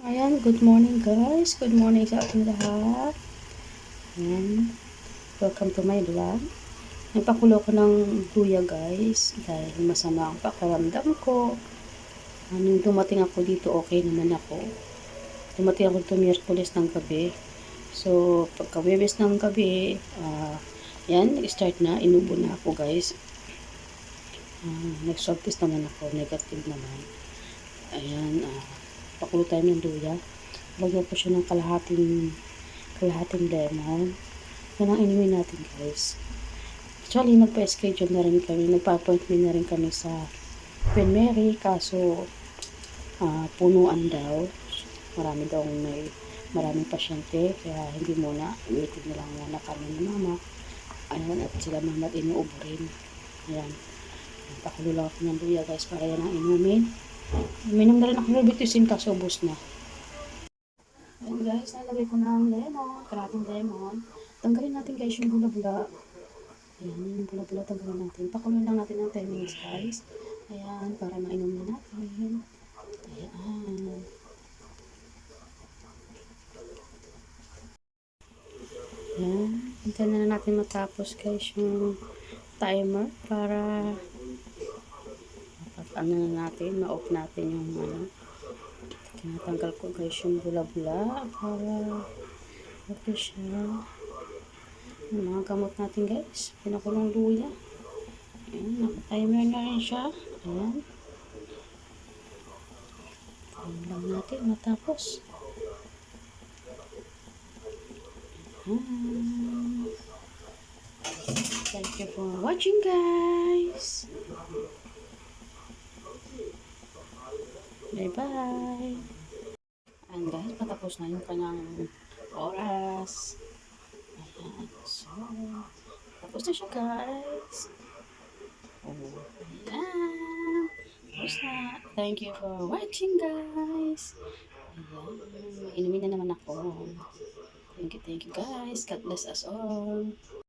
Ayan, good morning guys. Good morning sa ating lahat. Ayan. Welcome to my vlog. Nagpakulo ko ng luya guys dahil masama ang pakiramdam ko. Nung dumating ako dito, okay naman ako. Dumating ako dito Miyerkules ng gabi. So, pagka Webes ng gabi, ah, yan, nag-start na. Inubo na ako guys. Uh, nag-swab test naman ako. Negative naman. Ayan, ah, pakulo tayo ng luya. Lagyan ko siya ng kalahating kalahating lemon. Yan ang inumin natin guys. Actually, nagpa-schedule na rin kami. Nagpa-appointment na rin kami sa Queen Mary. Kaso, ah, punuan daw. Marami daw may maraming pasyente. Kaya hindi muna. Waiting na lang muna kami ni mama. Ayan, at sila mama at inuubo rin. Ayan. Pakulo lang ako ng luya guys para yan ang inumin. Minom na rin ako ng bitusin kaso ubos na. Ayan guys, nalagay ko ang lemon, karating lemon. Tanggalin natin guys yung bula-bula. Ayan, yung bula-bula tanggalin natin. Pakuloy lang natin ng 10 minutes guys. Ayan, para mainom na natin. Ayan. Ayan, hintayin na natin matapos guys yung timer para ano na natin, ma-off natin yung ano. Tinatanggal ko guys yung bula-bula para okay siya. Yung mga gamot natin guys. Pinakulong luya. Ayan, naka-timer na rin siya. Ayan. Ayan lang natin matapos. Ayan. Thank you for watching guys. Bye-bye. And guys, patapos na yung kanyang oras. Ayan. So, tapos na siya guys. Oh, ayan. Tapos na. Thank you for watching guys. Ayan. Inumin na naman ako. Thank you, thank you guys. God bless us all.